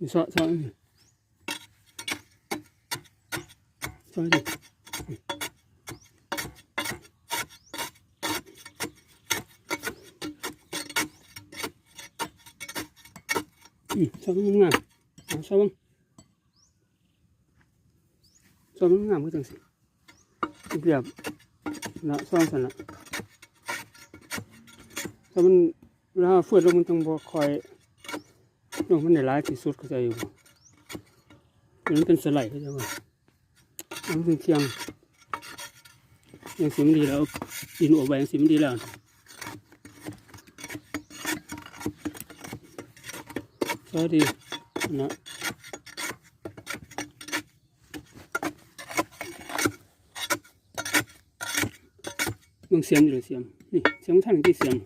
นี่ซอยซอยนี่ซอยดิอืมซอยมันงามเอาซอยมันซอยมันงามก็จังสิเรียบนะซอยสันละถ้ามันเวลาเฟืดลงมันต้องบ่คอย ลงมันในร้ายที่สุดเข้าใจอยู่มันเป็นสไลด์เข้าใจว่ามันเป็นเทียงยังสิมดีแล้วดินอบไว้ยังสิมดีแล้วสวัสดีนะเบิ่งเสียมอยู่เลยเสียมนี่เสียมท่านที่เสียม